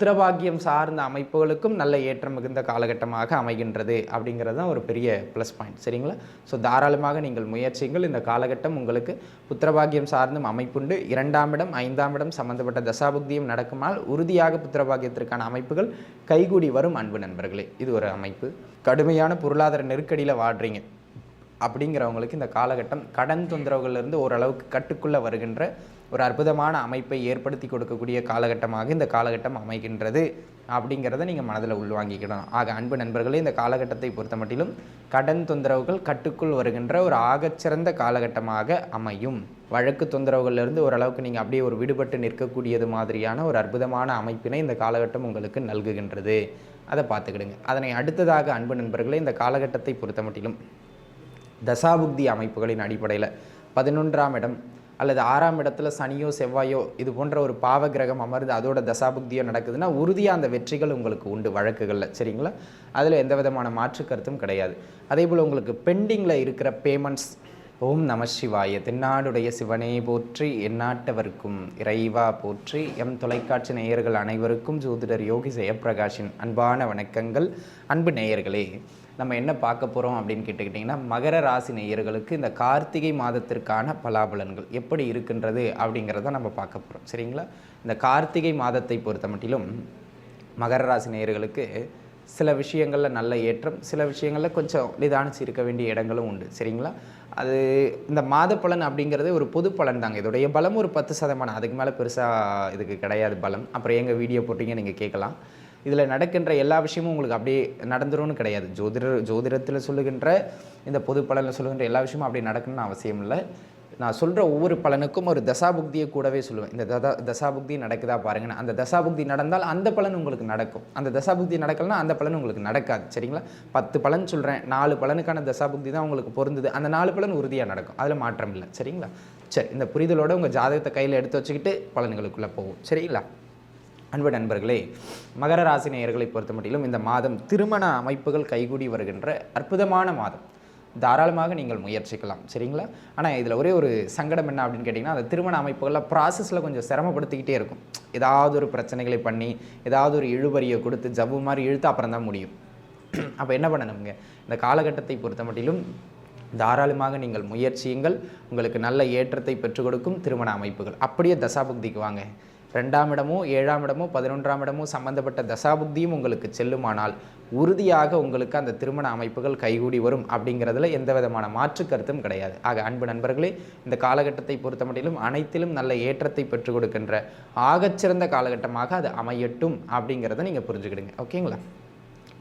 புத்திரபாகியம் சார்ந்த அமைப்புகளுக்கும் நல்ல ஏற்றம் மிகுந்த காலகட்டமாக அமைகின்றது அப்படிங்கிறது தான் ஒரு பெரிய ப்ளஸ் பாயிண்ட் சரிங்களா? ஸோ தாராளமாக நீங்கள் முயற்சிங்கள் இந்த காலகட்டம் உங்களுக்கு புத்திரபாகியம் சார்ந்தும் அமைப்புண்டு. இரண்டாம் இடம் ஐந்தாம் இடம் சம்பந்தப்பட்ட தசாபுக்தியும் நடக்குமால் உறுதியாக புத்திரபாகியத்திற்கான அமைப்புகள் கைகூடி வரும் அன்பு நண்பர்களே. இது ஒரு அமைப்பு. கடுமையான பொருளாதார நெருக்கடியில் வாடுறீங்க அப்படிங்கிறவங்களுக்கு இந்த காலகட்டம் கடன் தொந்தரவுகளிலிருந்து ஓரளவுக்கு கட்டுக்குள்ளே வருகின்ற ஒரு அற்புதமான அமைப்பை ஏற்படுத்தி கொடுக்கக்கூடிய காலகட்டமாக இந்த காலகட்டம் அமைகின்றது அப்படிங்கிறத நீங்கள் மனதில் உள்வாங்கிக்கணும். ஆக அன்பு நண்பர்களே இந்த காலகட்டத்தை பொறுத்த மட்டிலும் கடன் தொந்தரவுகள் கட்டுக்குள் வருகின்ற ஒரு ஆகச்சிறந்த காலகட்டமாக அமையும். வழக்கு தொந்தரவுகளிலிருந்து ஓரளவுக்கு நீங்கள் அப்படியே ஒரு விடுபட்டு நிற்கக்கூடியது மாதிரியான ஒரு அற்புதமான அமைப்பினை இந்த காலகட்டம் உங்களுக்கு நல்குகின்றது. அதை பார்த்துக்கிடுங்க. அதனை அடுத்ததாக அன்பு நண்பர்களே இந்த காலகட்டத்தை பொறுத்த மட்டிலும் தசாபுக்தி அமைப்புகளின் அடிப்படையில் பதினொன்றாம் இடம் அல்லது ஆறாம் இடத்துல சனியோ செவ்வாயோ இது போன்ற ஒரு பாவ கிரகம் அமர்ந்து அதோட தசாபுக்தியோ நடக்குதுன்னா உறுதியாக அந்த வெற்றிகள் உங்களுக்கு உண்டு வழக்குகளில். சரிங்களா? அதில் எந்த விதமான மாற்று கருத்தும் கிடையாது. அதே போல் உங்களுக்கு பெண்டிங்கில் இருக்கிற பேமெண்ட்ஸ் ஓம் நம சிவாய தென்னாடுடைய சிவனே போற்றி எந்நாட்டவர்க்கும் இறைவா போற்றி எம் தொலைக்காட்சி நேயர்கள் அனைவருக்கும் ஜோதிடர் யோகி ஜெயப்பிரகாஷின் அன்பான வணக்கங்கள். அன்பு நேயர்களே நம்ம என்ன பார்க்க போகிறோம் அப்படின்னு கேட்டுக்கிட்டிங்கன்னா மகர ராசி நேயர்களுக்கு இந்த கார்த்திகை மாதத்திற்கான பலாபலன்கள் எப்படி இருக்கின்றது அப்படிங்கிறத நம்ம பார்க்க போகிறோம் சரிங்களா? இந்த கார்த்திகை மாதத்தை பொறுத்த மட்டிலும் மகர ராசி நேயர்களுக்கு சில விஷயங்களில் நல்ல ஏற்றம் சில விஷயங்களில் கொஞ்சம் நிதானிச்சு இருக்க வேண்டிய இடங்களும் உண்டு. சரிங்களா? அது இந்த மாத பலன் அப்படிங்கிறது ஒரு பொது பலன் தாங்க. இதோடைய பலம் ஒரு பத்து சதமானம். அதுக்கு மேலே பெருசாக இதுக்கு கிடையாது பலம். அப்புறம் எங்கள் வீடியோ போட்டிங்க நீங்கள் கேட்கலாம். இதில் நடக்கின்ற எல்லா விஷயமும் உங்களுக்கு அப்படியே நடந்துரும்னு கிடையாது. ஜோதிடர் ஜோதிடத்தில் சொல்லுகின்ற இந்த பொது பலனில் சொல்லுகின்ற எல்லா விஷயமும் அப்படி நடக்கணும்னு அவசியம் இல்லை. நான் சொல்கிற ஒவ்வொரு பலனுக்கும் ஒரு தசாபுக்தியை கூடவே சொல்லுவேன். இந்த ததா தசாபுக்தி நடக்குதா பாருங்கன்னு. அந்த தசாபுக்தி நடந்தால் அந்த பலன் உங்களுக்கு நடக்கும். அந்த தசாபுக்தி நடக்கலனா அந்த பலன் உங்களுக்கு நடக்காது. சரிங்களா? பத்து பலன் சொல்கிறேன் நாலு பலனுக்கான தசாபுக்தி தான் உங்களுக்கு பொருந்தது. அந்த நாலு பலன் உறுதியாக நடக்கும். அதில் மாற்றம் இல்லை. சரிங்களா? சரி இந்த புரிதலோடு உங்கள் ஜாதகத்தை கையில் எடுத்து வச்சுக்கிட்டு பலன்களுக்குள்ளே போகும் சரிங்களா? அன்பு நண்பர்களே மகர ராசி நேயர்களை பொறுத்த மட்டிலும் இந்த மாதம் திருமண அமைப்புகள் கைகூடி வருகின்ற அற்புதமான மாதம். தாராளமாக நீங்கள் முயற்சிக்கலாம் சரிங்களா? ஆனால் இதில் ஒரே ஒரு சங்கடம் என்ன அப்படின்னு கேட்டிங்கன்னா அந்த திருமண அமைப்புகளில் ப்ராசஸில் கொஞ்சம் சிரமப்படுத்திக்கிட்டே இருக்கும். ஏதாவது ஒரு பிரச்சனைகளை பண்ணி ஏதாவது ஒரு இழுபறியை கொடுத்து ஜவ்வு மாதிரி இழுத்து அப்புறம் தான் முடியும். அப்போ என்ன பண்ணணுங்க? இந்த காலகட்டத்தை பொறுத்த மட்டிலும் தாராளமாக நீங்கள் முயற்சியுங்கள். உங்களுக்கு நல்ல ஏற்றத்தை பெற்றுக் கொடுக்கும் திருமண அமைப்புகள். அப்படியே தசாபக்திக்கு வாங்க. ரெண்டாம் இடமோ ஏழாம் இடமோ பதினொன்றாம் இடமோ சம்பந்தப்பட்ட தசாபுக்தியும் உங்களுக்கு செல்லுமானால் உறுதியாக உங்களுக்கு அந்த திருமண அமைப்புகள் கைகூடி வரும் அப்படிங்கிறதுல எந்த விதமான மாற்று கருத்தும் கிடையாது. ஆக அன்பு நண்பர்களே இந்த காலகட்டத்தை பொறுத்த மட்டிலும் அனைத்திலும் நல்ல ஏற்றத்தை பெற்றுக் கொடுக்கின்ற ஆகச்சிறந்த காலகட்டமாக அது அமையட்டும் அப்படிங்கிறத நீங்கள் புரிஞ்சுக்கிடுங்க. ஓகேங்களா?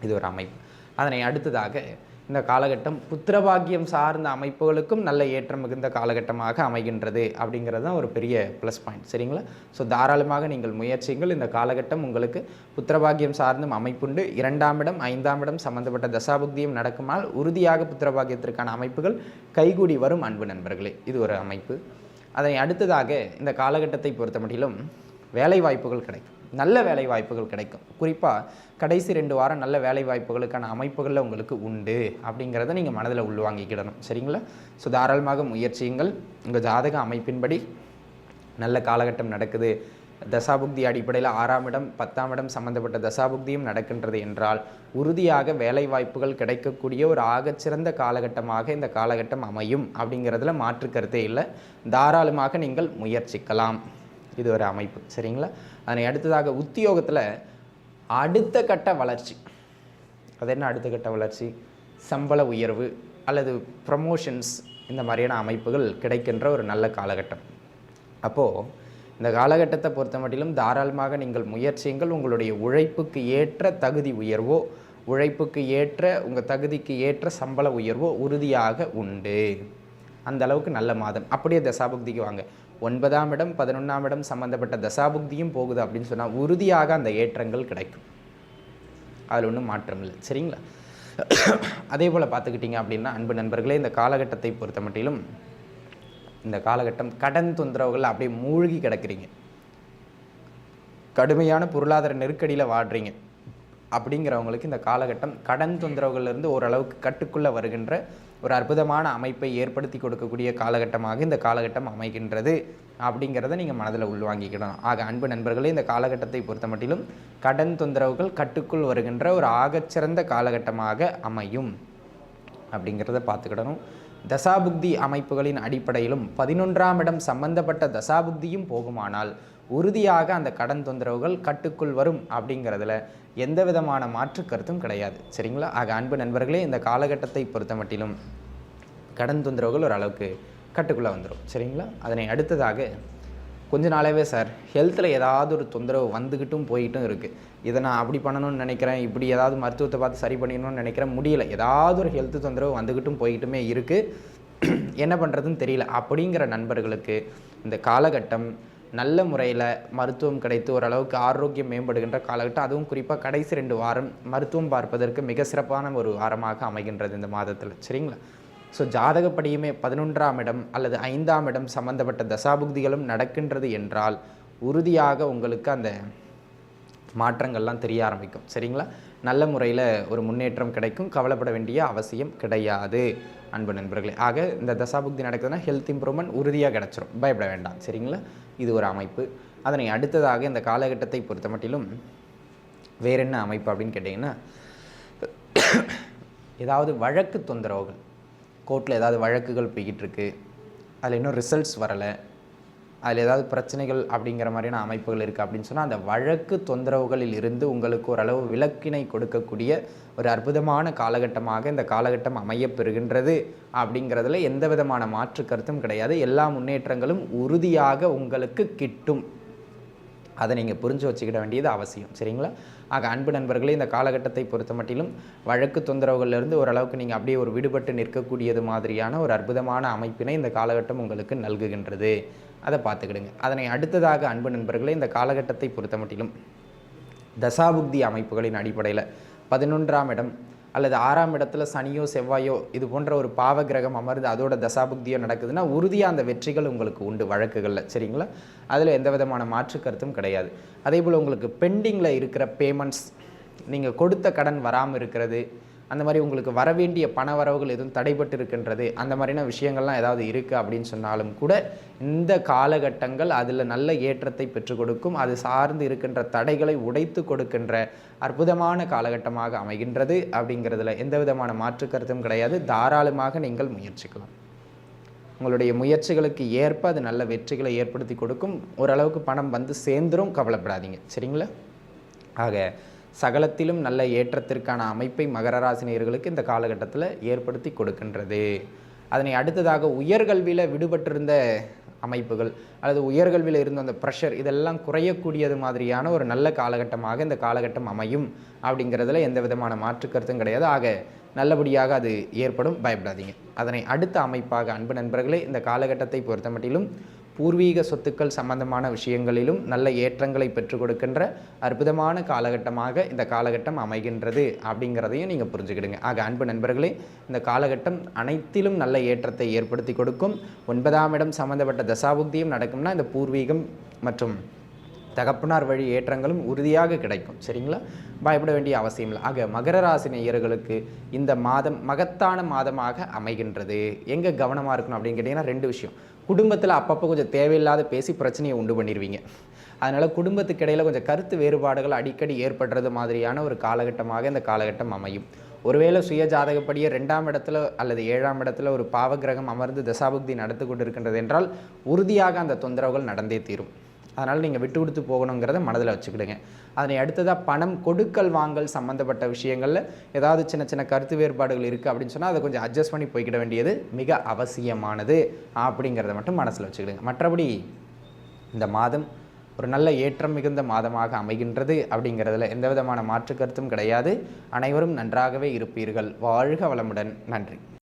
இது ஒரு அமைப்பு. அதனை அடுத்ததாக இந்த காலகட்டம் புத்திரபாகியம் சார்ந்த அமைப்புகளுக்கும் நல்ல ஏற்றம் மிகுந்த காலகட்டமாக அமைகின்றது அப்படிங்கிறது தான் ஒரு பெரிய ப்ளஸ் பாயிண்ட் சரிங்களா? ஸோ தாராளமாக நீங்கள் முயற்சிங்கள் இந்த காலகட்டம் உங்களுக்கு புத்திரபாகியம் சார்ந்தும் அமைப்புண்டு. இரண்டாம் இடம் ஐந்தாம் இடம் சம்பந்தப்பட்ட தசாபுக்தியும் நடக்குமால் உறுதியாக புத்திரபாகியத்திற்கான அமைப்புகள் கைகூடி வரும் அன்பு நண்பர்களே. இது ஒரு அமைப்பு. அதனை அடுத்ததாக இந்த காலகட்டத்தை பொறுத்த மட்டிலும் வேலை வாய்ப்புகள் கிடைக்கும். நல்ல வேலை வாய்ப்புகள் கிடைக்கும். குறிப்பாக கடைசி ரெண்டு வாரம் நல்ல வேலை வாய்ப்புகளுக்கான அமைப்புகளில் உங்களுக்கு உண்டு அப்படிங்கிறத நீங்கள் மனதில் உள்வாங்கிக்கிடணும். சரிங்களா? ஸோ தாராளமாக முயற்சியுங்கள். உங்கள் ஜாதக அமைப்பின்படி நல்ல காலகட்டம் நடக்குது. தசாபுக்தி அடிப்படையில் ஆறாம் இடம் பத்தாம் இடம் சம்பந்தப்பட்ட தசாபுக்தியும் நடக்கின்றது என்றால் உறுதியாக வேலை வாய்ப்புகள் கிடைக்கக்கூடிய ஒரு ஆகச்சிறந்த காலகட்டமாக இந்த காலகட்டம் அமையும் அப்படிங்கிறதுல மாற்று கருத்தே இல்லை. தாராளமாக நீங்கள் முயற்சிக்கலாம். இது ஒரு அமைப்பு. சரிங்களா? அதனை அடுத்ததாக உத்தியோகத்தில் அடுத்த கட்ட வளர்ச்சி. அது என்ன அடுத்த கட்ட வளர்ச்சி? சம்பள உயர்வு அல்லது ப்ரமோஷன்ஸ் இந்த மாதிரியான அமைப்புகள் கிடைக்கின்ற ஒரு நல்ல காலகட்டம். அப்போது இந்த காலகட்டத்தை பொறுத்த மட்டிலும் தாராளமாக நீங்கள் முயற்சியுங்கள். உங்களுடைய உழைப்புக்கு ஏற்ற தகுதி உயர்வோ உழைப்புக்கு ஏற்ற உங்கள் தகுதிக்கு ஏற்ற சம்பள உயர்வோ உறுதியாக உண்டு. அந்த அளவுக்கு நல்ல மாதம். அப்படியே தசாபுக்திக்கு வாங்க. ஒன்பதாம் இடம் பதினொன்றாம் இடம் சம்மந்தப்பட்ட தசாபுக்தியும் போகுது அப்படின்னு சொன்னால் உறுதியாக அந்த ஏற்றங்கள் கிடைக்கும். அதில் ஒன்றும் மாற்றம் இல்லை. சரிங்களா? அதே போல் பார்த்துக்கிட்டிங்க அப்படின்னா அன்பு நண்பர்களே இந்த காலகட்டத்தை பொறுத்த மட்டிலும் இந்த காலகட்டம் கடன் தொந்தரவுகள் அப்படியே மூழ்கி கிடக்கிறீங்க. கடுமையான பொருளாதார நெருக்கடியில் வாடுறீங்க. அப்படிங்கிறவங்களுக்கு இந்த காலகட்டம் கடன் தொந்தரவுகள்லேருந்து ஓரளவுக்கு கட்டுக்குள்ளே வருகின்ற ஒரு அற்புதமான அமைப்பை ஏற்படுத்தி கொடுக்கக்கூடிய காலகட்டமாக இந்த காலகட்டம் அமைகின்றது அப்படிங்கிறத நீங்கள் மனதில் உள்வாங்கிக்கிடணும் ஆக அன்பு நண்பர்களே இந்த காலகட்டத்தை பொறுத்த மட்டிலும் கடன் தொந்தரவுகள் கட்டுக்குள் வருகின்ற ஒரு ஆகச்சிறந்த காலகட்டமாக அமையும் அப்படிங்கிறத பார்த்துக்கிடணும். தசாபுக்தி அமைப்புகளின் அடிப்படையிலும் பதினொன்றாம் இடம் சம்பந்தப்பட்ட தசாபுக்தியும் போகுமானால் உறுதியாக அந்த கடன் தொந்தரவுகள் கட்டுக்குள் வரும் அப்படிங்கிறதுல எந்த விதமான மாற்று கருத்தும் கிடையாது. சரிங்களா? ஆக அன்பு நண்பர்களே இந்த காலகட்டத்தை பொறுத்த மட்டிலும் கடன் தொந்தரவுகள் ஓரளவுக்கு கட்டுக்குள்ளே வந்துடும் சரிங்களா? அதனை அடுத்ததாக கொஞ்ச நாளாவே சார் ஹெல்த்தில் ஏதாவது ஒரு தொந்தரவு வந்துக்கிட்டும் போயிட்டும் இருக்குது இதை நான் அப்படி பண்ணணும்னு நினைக்கிறேன் இப்படி ஏதாவது மருத்துவத்தை பார்த்து சரி பண்ணிடணும்னு நினைக்கிறேன் முடியல. ஏதாவது ஒரு ஹெல்த் தொந்தரவு வந்துக்கிட்டும் போயிட்டுமே இருக்குது என்ன பண்ணுறதுன்னு தெரியல. அப்படிங்கிற நண்பர்களுக்கு இந்த காலகட்டம் நல்ல முறையில் மருத்துவம் கிடைத்து ஓரளவுக்கு ஆரோக்கியம் மேம்படுகின்ற காலகட்டம். அதுவும் குறிப்பாக கடைசி ரெண்டு வாரம் மருத்துவம் பார்ப்பதற்கு மிக சிறப்பான ஒரு வாரமாக அமைகின்றது இந்த மாதத்தில். சரிங்களா? ஸோ ஜாதகப்படியுமே பதினொன்றாம் இடம் அல்லது ஐந்தாம் இடம் சம்பந்தப்பட்ட தசாபுக்திகளும் நடக்கின்றது என்றால் உறுதியாக உங்களுக்கு அந்த மாற்றங்கள்லாம் தெரிய ஆரம்பிக்கும். சரிங்களா? நல்ல முறையில் ஒரு முன்னேற்றம் கிடைக்கும். கவலைப்பட வேண்டிய அவசியம் கிடையாது. அன்பு நண்பர்களே ஆக இந்த தசாபுக்தி நடக்குதுன்னா ஹெல்த் இம்ப்ரூவ்மெண்ட் உறுதியாக கிடச்சிரும். பயப்பட வேண்டாம். சரிங்களா? இது ஒரு அமைப்பு. அதனை அடுத்ததாக இந்த காலகட்டத்தை பொறுத்த மட்டிலும் வேற என்ன அமைப்பு அப்படின்னு கேட்டிங்கன்னா ஏதாவது வழக்கு தொந்தரவுகள். கோர்ட்டில் ஏதாவது வழக்குகள் போய்கிட்டு இருக்கு. அதில் இன்னும் ரிசல்ட்ஸ் வரலை. அதில் ஏதாவது பிரச்சனைகள் அப்படிங்கிற மாதிரியான அமைப்புகள் இருக்குது அப்படின்னு சொன்னால் அந்த வழக்கு தொந்தரவுகளில் இருந்து உங்களுக்கு ஓரளவு விலக்கினை கொடுக்கக்கூடிய ஒரு அற்புதமான காலகட்டமாக இந்த காலகட்டம் அமையப்பெறுகின்றது அப்படிங்கிறதுல எந்த விதமான மாற்று கருத்தும் கிடையாது. எல்லா முன்னேற்றங்களும் உறுதியாக உங்களுக்கு கிட்டும். அதை நீங்கள் புரிஞ்சு வச்சுக்கிட வேண்டியது அவசியம். சரிங்களா? ஆக அன்பு நண்பர்களே இந்த காலகட்டத்தை பொறுத்த மட்டிலும் வழக்கு தொந்தரவுகளிலிருந்து ஓரளவுக்கு நீங்கள் அப்படியே ஒரு விடுபட்டு நிற்கக்கூடியது மாதிரியான ஒரு அற்புதமான அமைப்பினை இந்த காலகட்டம் உங்களுக்கு நல்குகின்றது. அதை பார்த்துக்கிடுங்க. அதனை அடுத்ததாக அன்பு நண்பர்களே இந்த காலகட்டத்தை பொறுத்த மட்டிலும் தசாபுக்தி அமைப்புகளின் அடிப்படையில் பதினொன்றாம் இடம் அல்லது ஆறாம் இடத்துல சனியோ செவ்வாயோ இது போன்ற ஒரு பாவ கிரகம் அமர்ந்து அதோட தசாபுக்தியோ நடக்குதுன்னா உறுதியாக அந்த வெற்றிகள் உங்களுக்கு உண்டு வழக்குகளில். சரிங்களா? அதில் எந்த விதமான மாற்று கருத்தும் கிடையாது. அதே போல் உங்களுக்கு பெண்டிங்கில் இருக்கிற பேமெண்ட்ஸ் நீங்கள் கொடுத்த கடன் வராமல் இருக்கிறது அந்த மாதிரி உங்களுக்கு வர வேண்டிய பண வரவுகள் எதுவும் தடைபட்டு இருக்கின்றது அந்த மாதிரியான விஷயங்கள்லாம் ஏதாவது இருக்குது அப்படின்னு சொன்னாலும் கூட இந்த காலகட்டங்கள் அதில் நல்ல ஏற்றத்தை பெற்றுக் கொடுக்கும். அது சார்ந்து இருக்கின்ற தடைகளை உடைத்து கொடுக்கின்ற அற்புதமான காலகட்டமாக அமைகின்றது அப்படிங்கிறதுல எந்த விதமான மாற்று கருத்தும் கிடையாது. தாராளமாக நீங்கள் முயற்சிக்கலாம். உங்களுடைய முயற்சிகளுக்கு ஏற்ப அது நல்ல வெற்றிகளை ஏற்படுத்தி கொடுக்கும். ஓரளவுக்கு பணம் வந்து சேர்ந்துரும் கவலைப்படாதீங்க. சரிங்களா? ஆக சகலத்திலும் நல்ல ஏற்றத்திற்கான அமைப்பை மகர ராசினியர்களுக்கு இந்த காலகட்டத்தில் ஏற்படுத்தி கொடுக்கின்றது. அதனை அடுத்ததாக உயர்கல்வியில் விடுபட்டிருந்த அமைப்புகள் அல்லது உயர்கல்வியில் இருந்த அந்த ப்ரெஷர் இதெல்லாம் குறையக்கூடியது மாதிரியான ஒரு நல்ல காலகட்டமாக இந்த காலகட்டம் அமையும் அப்படிங்கிறதுல எந்த விதமான மாற்று கருத்தும் கிடையாது. ஆக நல்லபடியாக அது ஏற்படும். பயப்படாதீங்க. அதனை அடுத்த அமைப்பாக அன்பு நண்பர்களே இந்த காலகட்டத்தை பொறுத்த மட்டிலும் பூர்வீக சொத்துக்கள் சம்பந்தமான விஷயங்களிலும் நல்ல ஏற்றங்களை பெற்றுக் கொடுக்கின்ற அற்புதமான காலகட்டமாக இந்த காலகட்டம் அமைகின்றது அப்படிங்கிறதையும் நீங்கள் புரிஞ்சுக்கிடுங்க. ஆக அன்பு நண்பர்களே இந்த காலகட்டம் அனைத்திலும் நல்ல ஏற்றத்தை ஏற்படுத்தி கொடுக்கும். ஒன்பதாம் இடம் சம்பந்தப்பட்ட தசாபுக்தியும் நடக்கும்னா இந்த பூர்வீகம் மற்றும் தகப்பனார் வழி ஏற்றங்களும் உறுதியாக கிடைக்கும். சரிங்களா? பயப்பட வேண்டிய அவசியம் இல்லை. ஆக மகர ராசி நேயர்களுக்கு இந்த மாதம் மகத்தான மாதமாக அமைகின்றது. எங்கே கவனமாக இருக்கணும் அப்படின்னு கேட்டிங்கன்னா ரெண்டு விஷயம். குடும்பத்தில் அப்பப்போ கொஞ்சம் தேவையில்லாத பேசி பிரச்சனையை உண்டு பண்ணிடுவீங்க அதனால் குடும்பத்துக்கு இடையில் கொஞ்சம் கருத்து வேறுபாடுகள் அடிக்கடி ஏற்படுறது மாதிரியான ஒரு காலகட்டமாக இந்த காலகட்டம் அமையும். ஒருவேளை சுய ஜாதகப்படியே ரெண்டாம் இடத்துல அல்லது ஏழாம் இடத்துல ஒரு பாவகிரகம் அமர்ந்து தசாபுக்தி நடத்து கொண்டிருக்கின்றது என்றால் உறுதியாக அந்த தொந்தரவுகள் நடந்தே தீரும். அதனால் நீங்கள் விட்டு கொடுத்து போகணுங்கிறத மனதில் வச்சுக்கிடுங்க. அதனை அடுத்ததாக பணம் கொடுக்கல் வாங்கல் சம்மந்தப்பட்ட விஷயங்களில் ஏதாவது சின்ன சின்ன கருத்து வேறுபாடுகள் இருக்குது அப்படின்னு சொன்னால் அதை கொஞ்சம் அட்ஜஸ்ட் பண்ணி போய்க்கிட வேண்டியது மிக அவசியமானது அப்படிங்கிறத மட்டும் மனசில் வச்சுக்கிடுங்க. மற்றபடி இந்த மாதம் ஒரு நல்ல ஏற்றம் மிகுந்த மாதமாக அமைகின்றது அப்படிங்கிறதுல எந்த விதமான மாற்று கருத்தும் கிடையாது. அனைவரும் நன்றாகவே இருப்பீர்கள். வாழ்க வளமுடன். நன்றி.